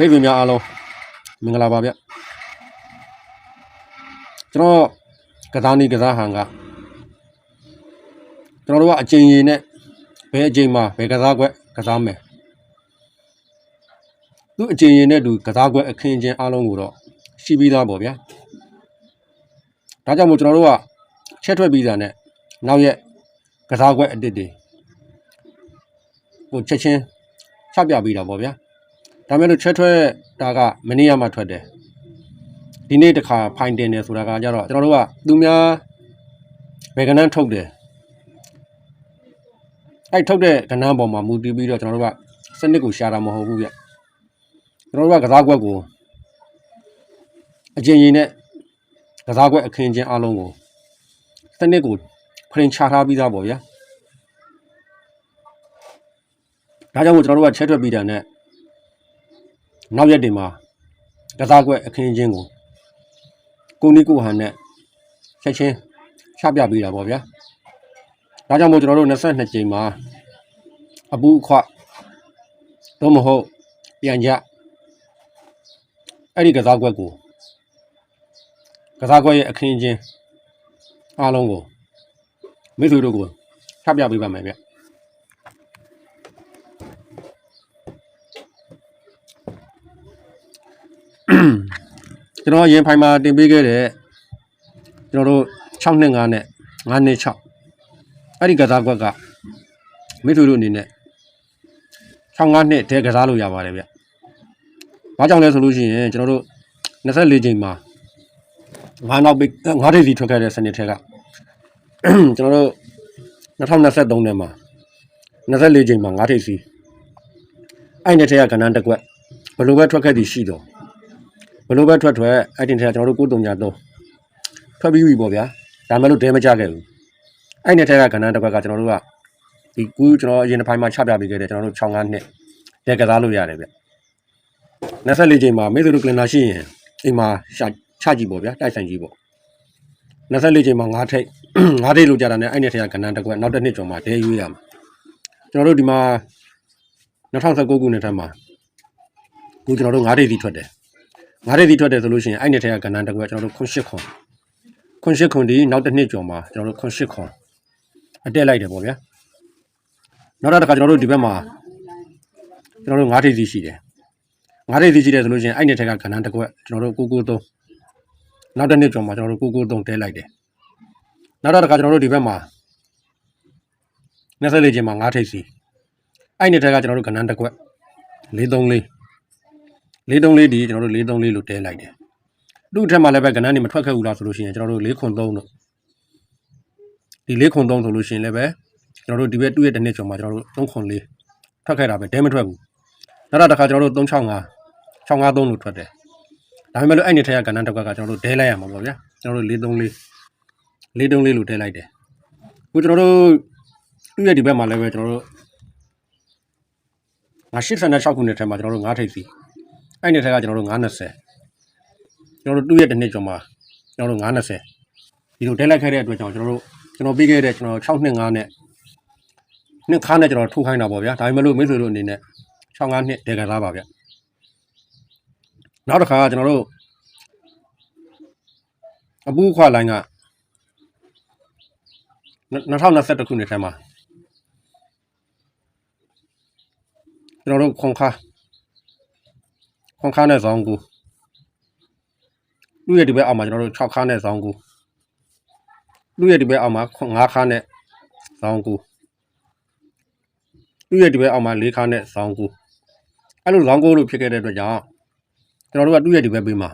မိတ်ဆွေများအားလုံးမင်္ဂလာပါဗျကျွန်တော်ကစားနီးကစားဟန်ကကျွန်တော်တို့ကအချိန်ရည်နဲ့ဘယ်အချိန်မှာဘယ်ကစားကွက်ကစားမယ်သူအချိန်ရည်နဲ့သူကစားကွက်အခင်းချင်းအားလုံးကိုတော့ရှိပြီးသားပေါ့ဗျာဒါကြောင့်မို့ကျွန်တော်တို့ကချက်ထွက်ပြီးသားနဲ့နောက်ရက်ကစားကွက်အစ်စ်တွေဟိုချက်ချင်းချပြပြီးတာပေါ့ဗျာ ဒါမဲ့လို့ချက်ထွက်တာကမနေ့ကမှထွက်တယ်ဒီနေ့တခါဖိုင်တင်တယ်ဆိုတာကကြတော့ကျွန်တော်တို့ကသူများဘယ်ကနန်းထုတ်တယ်အဲ့ထုတ်တဲ့ကနန်းပေါ်မှာမူတည်ပြီးတော့ကျွန်တော်တို့ကစနစ်ကိုရှာတာမဟုတ်ဘူးဗျကျွန်တော်တို့ကကစားကွက်ကိုအကျဉ်းရင်နဲ့ကစားကွက်အခင်းချင်းအလုံးကိုစနစ်ကိုဖရင်ချထားပြီးသားပေါ့ဗျာဒါကြောင့်မို့ကျွန်တော်တို့ကချက်ထွက်ပြီးတာနဲ့ နောက်ရက်တွေမှာကစားကွက်အခင်းချင်းကိုကိုနီကိုဟန်နဲ့ချက်ချင်းချပြပေးတာပေါ့ဗျာဒါကြောင့်မို့ကျွန်တော်တို့22ကြိမ်မှာအပူအခွတော့မဟုတ်ပြန်ကြအဲ့ဒီကစားကွက်ကိုကစားကွက်ရဲ့အခင်းချင်းအားလုံးကိုမိတ်ဆွေတို့ကိုချပြပေးပါမယ်ဗျ ကျွန်တော်ရင်ဖိုင်မှာတင်ပေးခဲ့တဲ့ကျွန်တော်တို့6နှစ်5နဲ့5နှစ်6အဲ့ဒီကစားကွက်ကမိသူတို့အနေနဲ့6 5နှစ်တည်းကစားလို့ရပါတယ်ဗျ။ဘာကြောင့်လဲဆိုလို့ရှိရင်ကျွန်တော်တို့24ချိန်မှာ9နောက်ပိတ်9ထိပ်စီထွက်ခဲ့တဲ့စနစ်ထဲကကျွန်တော်တို့2023ထဲမှာ24ချိန်မှာ9ထိပ်စီအဲ့ဒီထဲကကဏ္ဍတစ်ကွက်ဘယ်လိုပဲထွက်ခဲ့သည်ရှိတော့ ဘယ်လိုပဲထွက်ထွက်အဲ့တင်ထဲကကျွန်တော်တို့ကိုယ်တုံညာတော့ထွက်ပြီးပြီပေါ့ဗျာဒါမှမဟုတ်ဒဲမကြခဲ့ဘူးအဲ့နဲ့ထဲကကဏ္ဍတစ်ခွက်ကကျွန်တော်တို့ကဒီကူကျွန်တော်အရင်တစ်ပိုင်းမှာချပြပေးခဲ့တယ်ကျွန်တော်တို့65နှစ်တဲကစားလို့ရတယ်ဗျ24ချိန်မှာမေဇိုကလင်နာရှိရင်အိမ်မှာချချကြည့်ပေါ့ဗျာတိုက်ဆိုင်ကြည့်ပေါ့24ချိန်မှာ9ထိပ်9ထိပ်လို့ကြတာနဲ့အဲ့နဲ့ထဲကကဏ္ဍတစ်ခွက်နောက်တစ်နှစ်ကျော်မှာဒဲရွေးရမှာကျွန်တော်တို့ဒီမှာ2019ခုနှစ်ထဲမှာကူကျွန်တော်တို့9ထိပ်စီထွက်တယ် ငါးရက်စီထွက်တယ်ဆိုလို့ရှိရင်အဲ့နှစ်ထက်ကကဏ္ဍတစ်ခုကကျွန်တော်တို့ခွန်ရှစ်ခွန်ခွန်ရှစ်ခွန်ဒီနောက်တစ်နှစ်ကျော်မှာကျွန်တော်တို့ခွန်ရှစ်ခွန်အတက်လိုက်တယ်ပေါ့ဗျာနောက်တစ်ခါကျွန်တော်တို့ဒီဘက်မှာကျွန်တော်တို့ငါးထိပ်စီရှိတယ်ငါးထိပ်စီရှိတယ်ဆိုလို့ရှိရင်အဲ့နှစ်ထက်ကကဏ္ဍတစ်ခုကကျွန်တော်တို့ကိုကိုသုံးနောက်တစ်နှစ်ကျော်မှာကျွန်တော်တို့ကိုကိုသုံးတဲလိုက်တယ်နောက်တစ်ခါကျွန်တော်တို့ဒီဘက်မှာ24ကျင်းမှာငါးထိပ်စီအဲ့နှစ်ထက်ကကျွန်တော်တို့ကဏ္ဍတစ်ခု434လေးတုံးလေး ဒီကျွန်တော်တို့လေးတုံးလေးလို့တဲလိုက်တယ်။သူ့အထက်မှာလည်းပဲကဏ္ဍနေမထွက်ခဲ့ဘူးလားဆိုလို့ရှိရင်ကျွန်တော်တို့လေးခွန်သုံးတို့ဒီလေးခွန်သုံးဆိုလို့ရှိရင်လည်းပဲကျွန်တော်တို့ဒီဘက်တူရဲ့တစ်နှစ်ကျော်မှာကျွန်တော်တို့3ခွန်လေးထွက်ခဲ့တာပဲတဲမထွက်ဘူး။နောက်တစ်ခါကျွန်တော်တို့365 653လို့ထွက်တယ်။ဒါပေမဲ့လို့အဲ့ဒီထက်ကကဏ္ဍတစ်ခွက်ကကျွန်တော်တို့ဒဲလိုက်ရမှာပေါ့ဗျာ။ကျွန်တော်တို့လေးတုံးလေးလေးတုံးလေးလို့တဲလိုက်တယ်။ခုကျွန်တော်တို့တူရဲ့ဒီဘက်မှာလည်းပဲကျွန်တော်တို့ငါ86ခုနှစ်ထဲမှာကျွန်တော်တို့9ထိပ်စီ အဲ့ဒီထက်ကကျွန်တော်တို့920ကျွန်တော်တို့တူရဲ့တစ်နှစ်ကျော်မှာကျွန်တော်တို့920ဒီလိုတက်လိုက်ခဲ့တဲ့အတွက်ကြောင့်ကျွန်တော်တို့ကျွန်တော်ပြီးခဲ့တဲ့ကျွန်တော်6နှစ်5နဲ့နှစ်ခါနဲ့ကျွန်တော်ထိုးခိုင်းတာပေါ့ဗျာဒါပေမဲ့လို့မိတ်ဆွေတို့အနေနဲ့6 5နှစ်တည်ကြသားပါဗျနောက်တစ်ခါကျွန်တော်တို့အပူခွာလိုင်းက2021ခုနှစ်ထဲမှာကျွန်တော်တို့ခွန်ခါ ခွန်ခါနဲ့ဇောင်းကူလူရဲ့ဒီဘက်အောက်မှာကျွန်တော်တို့6ခါနဲ့ဇောင်းကူလူရဲ့ဒီဘက်အောက်မှာ9ခါနဲ့ဇောင်းကူလူရဲ့ဒီဘက်အောက်မှာ4ခါနဲ့ဇောင်းကူအဲ့လိုဇောင်းကူလို့ဖြစ်ခဲ့တဲ့အတွက်ကြောင့်ကျွန်တော်တို့ကလူရဲ့ဒီဘက်ပေးမှာ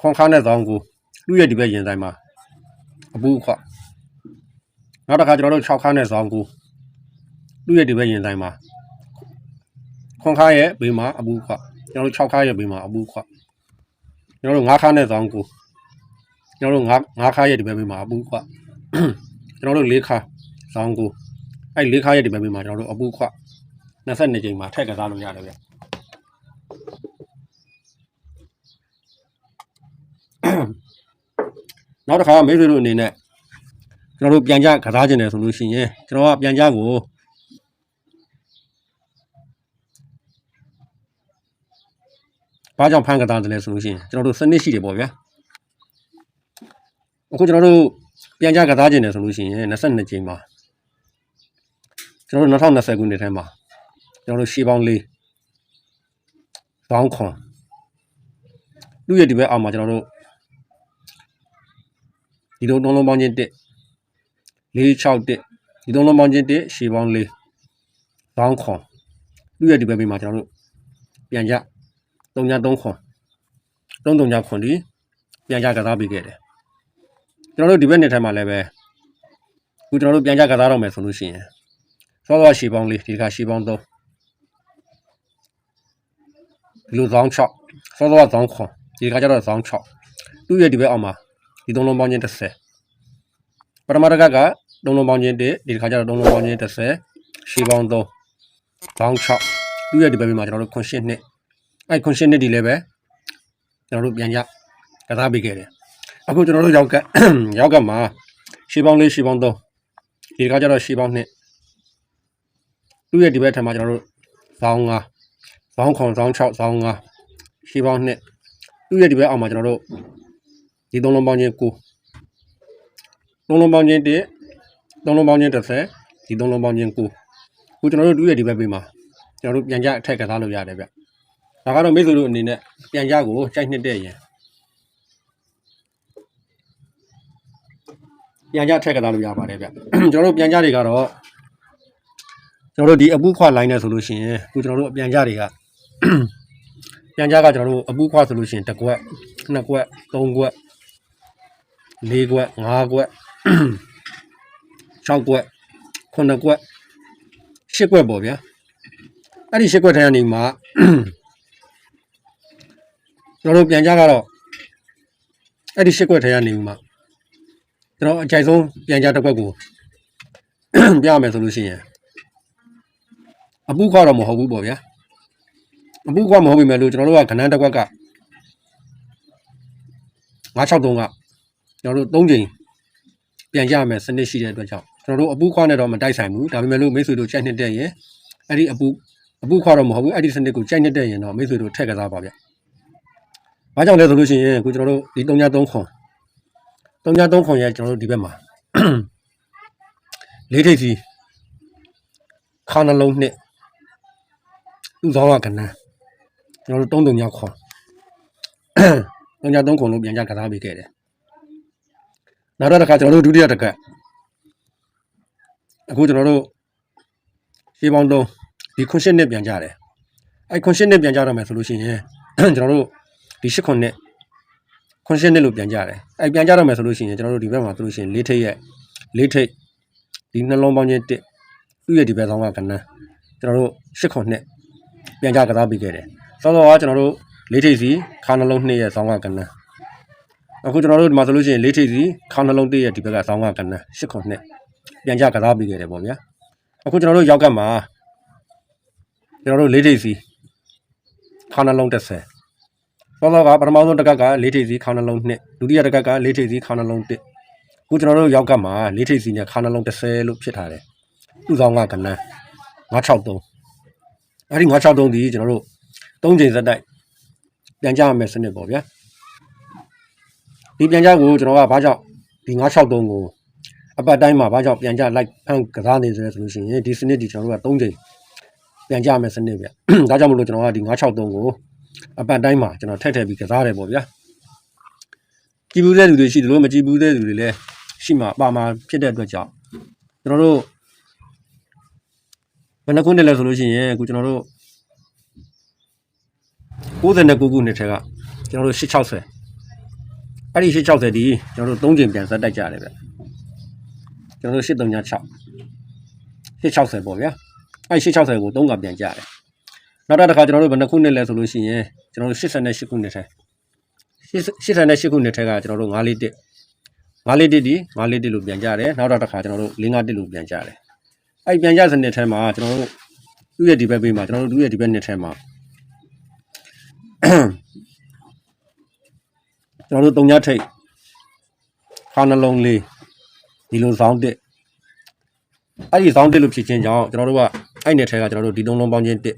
ခွန်ခါနဲ့ဇောင်းကူလူရဲ့ဒီဘက်ရင်ဆိုင်မှာအပူခွနောက်တစ်ခါကျွန်တော်တို့6ခါနဲ့ဇောင်းကူလူရဲ့ဒီဘက်ရင်ဆိုင်မှာ ခွန်ခါရဲ့ဘေးမှာအပူခွကျွန်တော်တို့6ခါရဲ့ဘေးမှာအပူခွကျွန်တော်တို့9ခါနဲ့ဇောင်းကိုကျွန်တော်တို့9 9ခါရဲ့ဒီဘက်ဘေးမှာအပူခွကျွန်တော်တို့4ခါဇောင်းကိုအဲ့4ခါရဲ့ဒီဘက်ဘေးမှာကျွန်တော်တို့အပူခွ22ကြိမ်မှာထက်ကစားလို့ရတယ်ဗျနောက်တစ်ခါမိတ်ဆွေတို့အနေနဲ့ကျွန်တော်တို့ပြန်ကြကစားခြင်းတယ်ဆိုလို့ရှိရင်ကျွန်တော်ကပြန်ကြကို ဘာကြောင့်ဖန်ကစားတယ်လဲဆိုလို့ရှိရင်ကျွန်တော်တို့စနစ်ရှိတယ်ပေါ့ဗျာအခုကျွန်တော်တို့ပြန်ကြကစားခြင်းတယ်ဆိုလို့ရှိရင်22ကြိမ်မှာကျွန်တော်တို့2020ခုနှစ်ထဲမှာကျွန်တော်တို့ရှေးပေါင်းလေးဘောင်းခွန်လူရဲ့ဒီဘက်အောက်မှာကျွန်တော်တို့ဒီလိုနှလုံးပေါင်းခြင်း1 461ဒီသုံးလုံးပေါင်းခြင်း1ရှေးပေါင်း4ဘောင်းခွန်လူရဲ့ဒီဘက်ဘေးမှာကျွန်တော်တို့ပြန်ကြ 3ည3ခွန်3 3ညခွန်ဒီပြန်ကြကစားပေးခဲ့တယ်ကျွန်တော်တို့ဒီဘက်နှစ်ထဲမှာလည်းပဲခုကျွန်တော်တို့ပြန်ကြကစားတော့မယ်ဆိုလို့ရှိရင်စောစောရှေးပေါင်း4ဒီတစ်ခါရှေးပေါင်း3ဒီလိုဇောင်း6စောစောဇောင်းခွန်ဒီတစ်ခါကျတော့ဇောင်း6သူ့ရဲ့ဒီဘက်အောက်မှာဒီသုံးလုံးပေါင်းခြင်း30ပထမတစ်ခါကသုံးလုံးပေါင်းခြင်း1ဒီတစ်ခါကျတော့သုံးလုံးပေါင်းခြင်း30ရှေးပေါင်း3ဇောင်း6သူ့ရဲ့ဒီဘက်မှာကျွန်တော်တို့ခွန်ရှင်းနှစ် အဲ့ခွန်ရှင်းနှစ်ဒီလည်းပဲကျွန်တော်တို့ပြန်ကြကစားပေးခဲ့တယ်အခုကျွန်တော်တို့ရောက်ကရောက်ကမှာရှေးပေါင်း4ရှေးပေါင်း3ဒီတစ်ခါကျတော့ရှေးပေါင်း2သူ့ရဲ့ဒီဘက်ထက်မှာကျွန်တော်တို့ဇောင်း5ဇောင်းခွန်ဇောင်း6ဇောင်း5ရှေးပေါင်း2သူ့ရဲ့ဒီဘက်အောက်မှာကျွန်တော်တို့ဒီသုံးလုံးပေါင်းခြင်း9သုံးလုံးပေါင်းခြင်း1သုံးလုံးပေါင်းခြင်း30ဒီသုံးလုံးပေါင်းခြင်း9ခုကျွန်တော်တို့တူရဲ့ဒီဘက်ပေးမှာကျွန်တော်တို့ပြန်ကြအထက်ကစားလို့ရတယ်ဗျ ဒါကတော့မိတ်ဆွေတို့အနေနဲ့ပြန်ကြကိုကြိုက်နှစ်တဲ့ရင်ပြန်ကြအထက်ကစားလို့ရပါတယ်ဗျကျွန်တော်တို့ပြန်ကြတွေကတော့ကျွန်တော်တို့ဒီအပူခွာလိုင်းနဲ့ဆိုလို့ရှိရင်ခုကျွန်တော်တို့အပြန်ကြတွေကပြန်ကြကကျွန်တော်တို့အပူခွာဆိုလို့ရှိရင်တစ်ကွက်နှစ်ကွက်သုံးကွက်လေးကွက်ငါးကွက်6ကွက်9ကွက်10ကွက်ပေါ့ဗျာအဲ့ဒီ10ကွက်ထဲကနေမှ ကျွန်တော်တို့ပြန်ကြကတော့အဲ့ဒီ10ကွက်ထဲကနေမှကျွန်တော်အကြိုက်ဆုံးပြန်ကြတစ်ကွက်ကိုပြရမယ်ဆိုလို့ရှိရင်အပူခွာတော့မဟုတ်ဘူးပေါ့ဗျာအပူခွာမဟုတ်ပြီမဲ့လို့ကျွန်တော်တို့ကခဏတစ်ကွက်က963ကကျွန်တော်တို့3ချိန်ပြန်ကြမယ်စနစ်ရှိတဲ့အတွက်ကြောင့်ကျွန်တော်တို့အပူခွာနဲ့တော့မတိုက်ဆိုင်ဘူးဒါပေမဲ့လို့မိတ်ဆွေတို့ကြိုက်နှစ်တဲ့ရင်အဲ့ဒီအပူအပူခွာတော့မဟုတ်ဘူးအဲ့ဒီစနစ်ကိုကြိုက်နှစ်တဲ့ရင်တော့မိတ်ဆွေတို့ထည့်ကစားပါဗျ။ ဘာကြောင့်လဲဆိုလို့ရှိရင်အခုကျွန်တော်တို့ဒီ3ည3ခွန်3ည3ခွန်ရဲ့ကျွန်တော်တို့ဒီဘက်မှာလေးထိပ်စီခါနှလုံးနှစ်သူ့ဆောင်ကကနန်းကျွန်တော်တို့3 3ညခွန်3ည3ခွန်လို့ပြန်ကြကစားပေးခဲ့တယ်။နောက်တစ်ခါကျွန်တော်တို့ဒုတိယတစ်ခါအခုကျွန်တော်တို့ရှေးပေါင်းသုံးဒီခွန်ရှင်းနဲ့ပြန်ကြတယ်အဲ့ခွန်ရှင်းနဲ့ပြန်ကြတော့မယ်ဆိုလို့ရှိရင်ကျွန်တော်တို့ ဒီရှစ်ခွန်နဲ့ခွန်ရှင်းနဲ့လို့ပြန်ကြတယ်အဲ့ပြန်ကြတော့မယ်ဆိုလို့ရှိရင်ကျွန်တော်တို့ဒီဘက်မှာဆိုလို့ရှိရင်လေးထိပ်ရဲ့လေးထိပ်ဒီနှလုံးပေါင်းချင်းတစ်သူ့ရဲ့ဒီဘက်ဆောင်ကကနန်းကျွန်တော်တို့ရှစ်ခွန်နဲ့ပြန်ကြကစားပြီးခဲ့တယ်စောစောကကျွန်တော်တို့လေးထိပ်စီခါနှလုံးနှစ်ရဲ့ဆောင်ကကနန်းအခုကျွန်တော်တို့ဒီမှာဆိုလို့ရှိရင်လေးထိပ်စီခါနှလုံးတစ်ရဲ့ဒီဘက်ကဆောင်ကကနန်းရှစ်ခွန်နဲ့ပြန်ကြကစားပြီးခဲ့တယ်ပေါ့ဗျာအခုကျွန်တော်တို့ရောက်ကတ်မှာကျွန်တော်တို့လေးထိပ်စီခါနှလုံး30 သောသောကပထမဆုံးတစ်ကက်ကလေးထိပ်စီခါနှလုံး2ဒုတိယတစ်ကက်ကလေးထိပ်စီခါနှလုံး1အခုကျွန်တော်တို့ရောက်ကတ်မှာလေးထိပ်စီနဲ့ခါနှလုံး30လို့ဖြစ်ထားတယ်သူ့ဆောင်ကကနန်း963အဲ့ဒီ963ဒီကျွန်တော်တို့၃ချိန်စက်တိုက်ပြန်ကြရမယ်စနစ်ပေါ့ဗျာဒီပြန်ကြကိုကျွန်တော်ကဘာကြောင့်ဒီ963ကိုအပတ်တိုင်းမှာဘာကြောင့်ပြန်ကြလိုက်ဖန်ကစားနေဆိုလဲဆိုလို့ရှိရင်ဒီစနစ်ဒီကျွန်တော်တို့က3ချိန်ပြန်ကြမယ်စနစ်ဗျဒါကြောင့်မလို့ကျွန်တော်ကဒီ963ကို အပတ်တိုင်းမှာကျွန်တော်ထည့်ထည့်ပြီးကစားတယ်ပေါ့ဗျာကြည်ဘူးတဲ့လူတွေရှိတယ်လို့မကြည်ဘူးတဲ့လူတွေလည်းရှိမှာပါမှာဖြစ်တဲ့အတွက်ကြောင့်ကျွန်တော်တို့ဘယ်နှခုနှစ်လဲဆိုလို့ရှိရင်အခုကျွန်တော်တို့69ခုနှစ်ထဲကကျွန်တော်တို့860အဲ့ဒီ860ဒီကျွန်တော်တို့3ချိန်ပြန်ဇက်တိုက်ကြရတယ်ဗျကျွန်တော်တို့836 860ပေါ့ဗျာအဲ့860ကို3ကပြန်ကြတယ် နောက်တစ်ခါကျွန်တော်တို့ဘယ်နှခုနှစ်လဲဆိုလို့ရှိရင်ကျွန်တော်တို့88ခုနှစ်ထဲ88ခုနှစ်ထဲကကျွန်တော်တို့941 941ဒီ941လို့ပြန်ကြတယ်နောက်တစ်ခါကျွန်တော်တို့551လို့ပြန်ကြတယ်အဲ့ပြန်ကြစနစ်ထဲမှာကျွန်တော်တို့သူ့ရဲ့ဒီဘက်ဘေးမှာကျွန်တော်တို့သူ့ရဲ့ဒီဘက်နှစ်ထဲမှာကျွန်တော်တို့တုံညထိတ်ခါနှလုံးလေးဒီလိုဇောင်းတစ်အဲ့ဒီဇောင်းတစ်လို့ဖြစ်ချင်းကြောင့်ကျွန်တော်တို့ကအဲ့နယ်ထဲကကျွန်တော်တို့ဒီသုံးလုံးပေါင်းချင်းတစ်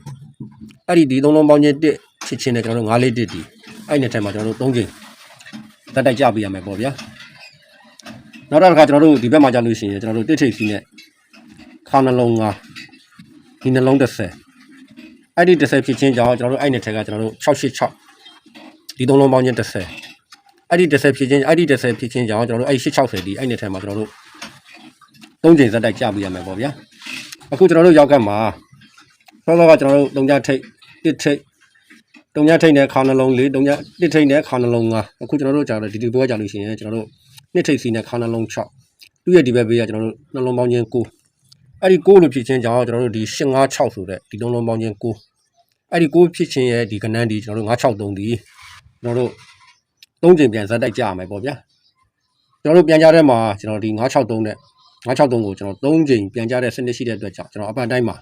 အဲ့ဒီဒီသုံးလုံးပေါင်းချင်းတစ်ဖြစ်ချင်းနဲ့ကျွန်တော်တို့9လေးတစ်တီအဲ့နှစ်ထက်မှာကျွန်တော်တို့3ချိန်တက်တိုက်ကြပေးရမယ်ပေါ့ဗျာနောက်တစ်ခါကျွန်တော်တို့ဒီဘက်မှာကြာလို့ရှိရင်ကျွန်တော်တို့တစ်ထိပ်စီနဲ့ခါနှလုံးငါဒီနှလုံး30အဲ့ဒီ30ဖြစ်ချင်းကြောင့်ကျွန်တော်တို့အဲ့နှစ်ထက်ကကျွန်တော်တို့686ဒီသုံးလုံးပေါင်းချင်း30အဲ့ဒီ30ဖြစ်ချင်းအဲ့ဒီ30ဖြစ်ချင်းကြောင့်ကျွန်တော်တို့အဲ့860ဒီအဲ့နှစ်ထက်မှာကျွန်တော်တို့3ချိန်တက်တိုက်ကြပေးရမယ်ပေါ့ဗျာအခုကျွန်တော်တို့ရောက်ကတ်မှာဆောစောကကျွန်တော်တို့တုံကြထိပ် တစ်ထိပ်တုံကြထိပ်နဲ့ခါနှလုံးလေးတုံကြတစ်ထိပ်နဲ့ခါနှလုံးငါအခုကျွန်တော်တို့ကြာတော့ဒီဒီပွဲကြာလို့ရှိရင်ကျွန်တော်တို့နှစ်ထိပ်စီနဲ့ခါနှလုံး6သူ့ရဲ့ဒီဘက်ဘေးကကျွန်တော်တို့နှလုံးပေါင်းချင်း9အဲ့ဒီ9လို့ဖြစ်ချင်းကြောင့်ကျွန်တော်တို့ဒီ856ဆိုတဲ့ဒီနှလုံးပေါင်းချင်း9အဲ့ဒီ9ဖြစ်ချင်းရဲ့ဒီကဏ္ဍဒီကျွန်တော်တို့963ဒီကျွန်တော်တို့သုံးချိန်ပြန်ဇက်တိုက်ကြရမယ်ပေါ့ဗျာကျွန်တော်တို့ပြန်ကြတဲ့မှာကျွန်တော်ဒီ963နဲ့963ကိုကျွန်တော်3ချိန်ပြန်ကြတဲ့စနစ်ရှိတဲ့အတွက်ကြောင့်ကျွန်တော်အပတ်တိုင်းမှာ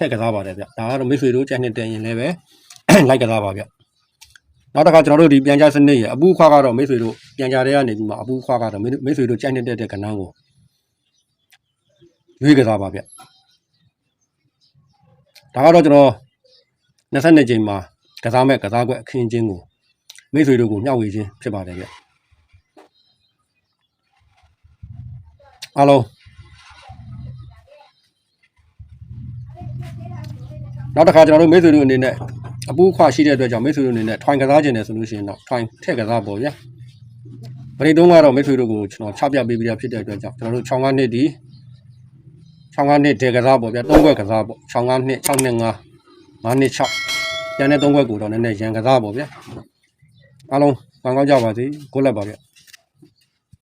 ထည့်ကစားပါတယ်ဗျဒါကတော့မိတ်ဆွေတို့ကြိုက်နေတဲ့ရင်လည်းပဲလိုက်ကစားပါဗျနောက်တစ်ခါကျွန်တော်တို့ဒီပြန်ကြစနစ်ရဲ့အပူခွားကတော့မိတ်ဆွေတို့ပြန်ကြတဲ့ကနေပြီးမှအပူခွားကတော့မိတ်ဆွေတို့ကြိုက်နေတဲ့တဲ့ကဏ္ဍကိုရွေးကစားပါဗျဒါကတော့ကျွန်တော်22ချိန်မှာကစားမဲ့ကစားကွက်အခင်းချင်းကိုမိတ်ဆွေတို့ကိုမျှဝေခြင်းဖြစ်ပါတယ်ဗျအားလုံး နောက်တစ်ခါကျွန်တော်တို့မိတ်ဆွေတို့အနေနဲ့အပူခွာရှိတဲ့အတွက်ကြောင့်မိတ်ဆွေတို့အနေနဲ့ထွိုင်ကစားခြင်းတယ်ဆိုလို့ရှိရင်တော့ထွိုင်ထည့်ကစားပေါ့ဗျာပရိတုံးကတော့မိတ်ဆွေတို့ကိုကျွန်တော်ချပြပေးပြီးသားဖြစ်တဲ့အတွက်ကြောင့်ကျွန်တော်တို့6နှစ်ဒီ6နှစ်တေကစားပေါ့ဗျာ3ခွက်ကစားပေါ့6နှစ်6နှစ်5 5နှစ်6ကျန်တဲ့3ခွက်ကိုတော့နည်းနည်းရန်ကစားပေါ့ဗျာအားလုံးကောင်းကောင်းကြပါစေကိုလက်ပါဗျာ